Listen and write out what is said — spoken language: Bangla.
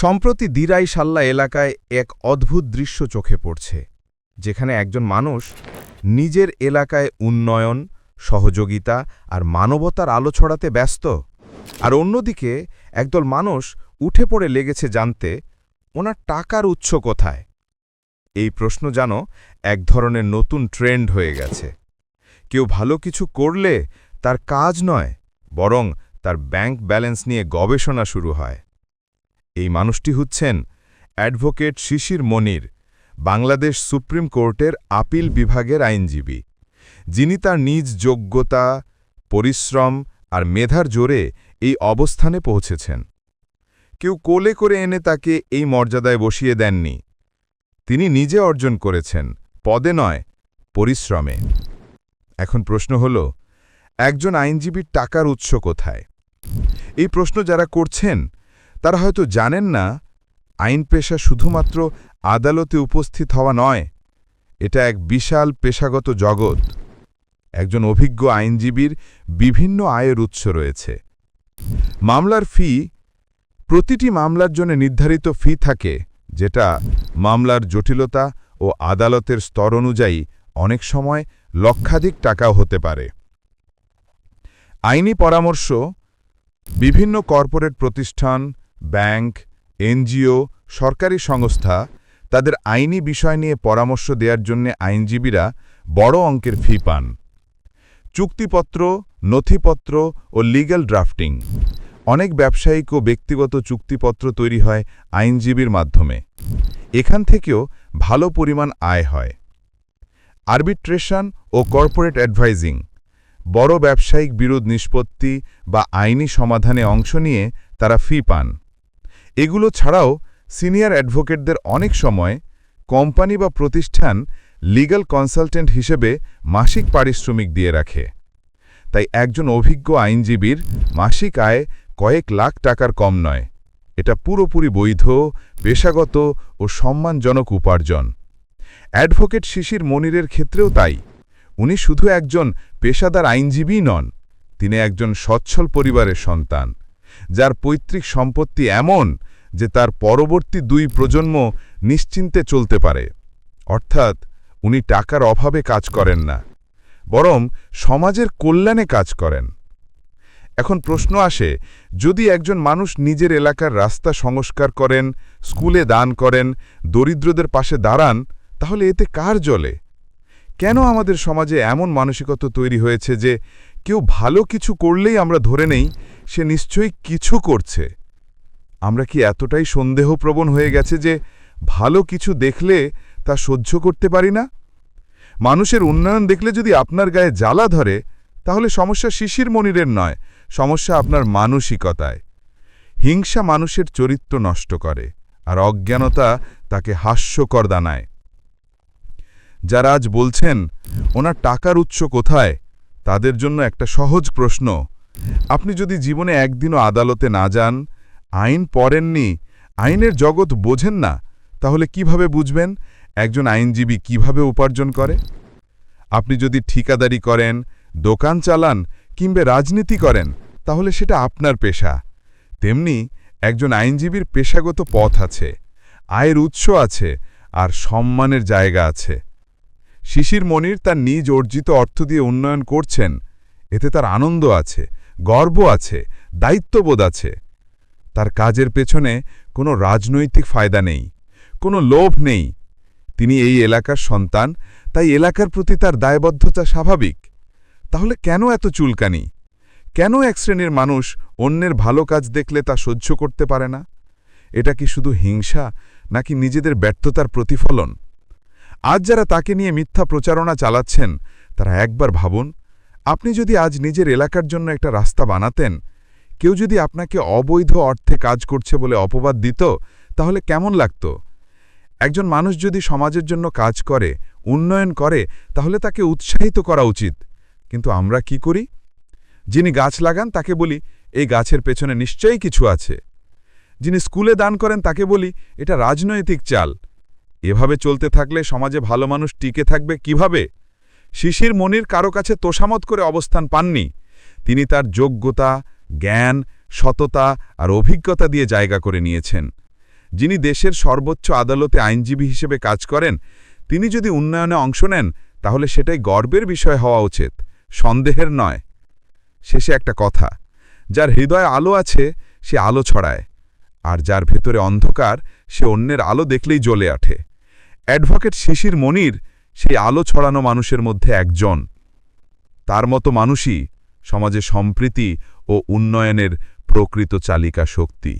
সম্প্রতি দিরাই সাল্লা এলাকায় এক অদ্ভুত দৃশ্য চোখে পড়ছে, যেখানে একজন মানুষ নিজের এলাকায় উন্নয়ন, সহযোগিতা আর মানবতার আলো ছড়াতে ব্যস্ত। আর অন্যদিকে একদল মানুষ উঠে পড়ে লেগেছে জানতে, ওনার টাকার উৎস কোথায়? এই প্রশ্ন যেন এক ধরনের নতুন ট্রেন্ড হয়ে গেছে। কেউ ভালো কিছু করলে তার কাজ নয়, বরং তার ব্যাংক ব্যালেন্স নিয়ে গবেষণা শুরু হয়। এই মানুষটি হচ্ছেন অ্যাডভোকেট শিশির মনির, বাংলাদেশ সুপ্রিম কোর্টের আপিল বিভাগের আইনজীবী। যিনি তার নিজ যোগ্যতা, পরিশ্রম আর মেধার জোরে এই অবস্থানে পৌঁছেছেন। কেউ কোলে করে এনে তাকে এই মর্যাদায় বসিয়ে দেননি। তিনি নিজে অর্জন করেছেন, পদে নয়, পরিশ্রমে। এখন প্রশ্ন হল, একজন আইনজীবীর টাকার উৎস কোথায়? এই প্রশ্ন যারা করছেন তারা হয়তো জানেন না, আইন পেশা শুধুমাত্র আদালতে উপস্থিত হওয়া নয়, এটা এক বিশাল পেশাগত জগৎ। একজন অভিজ্ঞ আইনজীবীর বিভিন্ন আয়ের উৎস রয়েছে। মামলার ফি, প্রতিটি মামলার জন্য নির্ধারিত ফি থাকে, যেটা মামলার জটিলতা ও আদালতের স্তর অনুযায়ী অনেক সময় লক্ষাধিক টাকাও হতে পারে। আইনি পরামর্শ, বিভিন্ন কর্পোরেট প্রতিষ্ঠান ব্যাংক, এনজিও, সরকারি সংস্থা তাদের আইনি বিষয় নিয়ে পরামর্শ দেওয়ার জন্য আইনজীবীরা বড় অঙ্কের ফি পান। চুক্তিপত্র, নথিপত্র ও লিগ্যাল ড্রাফটিং অনেক ব্যবসায়িক ও ব্যক্তিগত চুক্তিপত্র তৈরি হয় আইনজীবীর মাধ্যমে। এখান থেকেও ভালো পরিমাণ আয় হয়। আরবিট্রেশন ও কর্পোরেট অ্যাডভাইজিং। বড় ব্যবসায়িক বিরোধ নিষ্পত্তি বা আইনি সমাধানে অংশ নিয়ে তারা ফি পান। এগুলো ছাড়াও সিনিয়র অ্যাডভোকেটদের অনেক সময় কোম্পানি বা প্রতিষ্ঠান লিগ্যাল কনসালটেন্ট হিসেবে মাসিক পারিশ্রমিক দিয়ে রাখে। তাই একজন অভিজ্ঞ আইনজীবীর মাসিক আয় কয়েক লাখ টাকার কম নয়। এটা পুরোপুরি বৈধ, পেশাগত ও সম্মানজনক উপার্জন। অ্যাডভোকেট শিশির মনিরের ক্ষেত্রেও তাই। উনি শুধু একজন পেশাদার আইনজীবী নন, তিনি একজন সচ্ছল পরিবারের সন্তান। যার পৈতৃক সম্পত্তি এমন যে তার পরবর্তী দুই প্রজন্ম নিশ্চিন্তে চলতে পারে। অর্থাৎ উনি টাকার অভাবে কাজ করেন না, বরং সমাজের কল্যাণে কাজ করেন। এখন প্রশ্ন আসে, যদি একজন মানুষ নিজের এলাকার রাস্তা সংস্কার করেন, স্কুলে দান করেন, দরিদ্রদের পাশে দাঁড়ান, তাহলে এতে কার জলে? কেন আমাদের সমাজে এমন মানসিকতা তৈরি হয়েছে যে কেউ ভালো কিছু করলেই আমরা ধরে নেই, সে নিশ্চয়ই কিছু করছে। আমরা কি এতটাই সন্দেহপ্রবণ হয়ে গেছে যে ভালো কিছু দেখলে তা সহ্য করতে পারি না? মানুষের উন্নয়ন দেখলে যদি আপনার গায়ে জ্বালা ধরে, তাহলে সমস্যা শিশির মনিরের নয়, সমস্যা আপনার মানসিকতায়। হিংসা মানুষের চরিত্র নষ্ট করে, আর অজ্ঞানতা তাকে হাস্যকর দানায়। যারা আজ বলছেন, ওনার টাকার উৎস কোথায়? তাদের জন্য একটা সহজ প্রশ্ন। আপনি যদি জীবনে একদিনও আদালতে না যান, আইন পড়েননি, আইনের জগৎ বোঝেন না, তাহলে কীভাবে বুঝবেন একজন আইনজীবী কীভাবে উপার্জন করে? আপনি যদি ঠিকাদারি করেন, দোকান চালান কিংবা রাজনীতি করেন, তাহলে সেটা আপনার পেশা। তেমনি একজন আইনজীবীর পেশাগত পথ আছে, আয়ের উৎস আছে, আর সম্মানের জায়গা আছে। শিশির মনির তার নিজ অর্জিত অর্থ দিয়ে উন্নয়ন করছেন। এতে তার আনন্দ আছে, গর্ব আছে, দায়িত্ববোধ আছে। তার কাজের পেছনে কোনো রাজনৈতিক ফায়দা নেই, কোনো লোভ নেই। তিনি এই এলাকার সন্তান, তাই এলাকার প্রতি তার দায়বদ্ধতা স্বাভাবিক। তাহলে কেন এত চুলকানি? কেন এক শ্রেণির মানুষ অন্যের ভালো কাজ দেখলে তা সহ্য করতে পারে না? এটা কি শুধু হিংসা, নাকি নিজেদের ব্যর্থতার প্রতিফলন? আজ যারা তাকে নিয়ে মিথ্যা প্রচারণা চালাচ্ছেন, তারা একবার ভাবুন, আপনি যদি আজ নিজের এলাকার জন্য একটা রাস্তা বানাতেন, কেউ যদি আপনাকে অবৈধ অর্থে কাজ করছে বলে অপবাদ দিত, তাহলে কেমন লাগত? একজন মানুষ যদি সমাজের জন্য কাজ করে, উন্নয়ন করে, তাহলে তাকে উৎসাহিত করা উচিত। কিন্তু আমরা কি করি? যিনি গাছ লাগান, তাকে বলি, এই গাছের পেছনে নিশ্চয়ই কিছু আছে। যিনি স্কুলে দান করেন, তাকে বলি, এটা রাজনৈতিক চাল। এভাবে চলতে থাকলে সমাজে ভালো মানুষ টিকে থাকবে কীভাবে? শিশির মনির কারও কাছে তোষামত করে অবস্থান পাননি। তিনি তার যোগ্যতা, জ্ঞান, সততা আর অভিজ্ঞতা দিয়ে জায়গা করে নিয়েছেন। যিনি দেশের সর্বোচ্চ আদালতে আইনজীবী হিসেবে কাজ করেন, তিনি যদি উন্নয়নে অংশ নেন, তাহলে সেটাই গর্বের বিষয় হওয়া উচিত, সন্দেহের নয়। শেষে একটা কথা, যার হৃদয়ে আলো আছে, সে আলো ছড়ায়, আর যার ভেতরে অন্ধকার, সে অন্যের আলো দেখলেই জ্বলে ওঠে। অ্যাডভোকেট শিশির মনির সেই আলো ছড়ানো মানুষের মধ্যে একজন। তার মতো মানুষই সমাজে সম্প্রীতি ও উন্নয়নের প্রকৃত চালিকা শক্তি।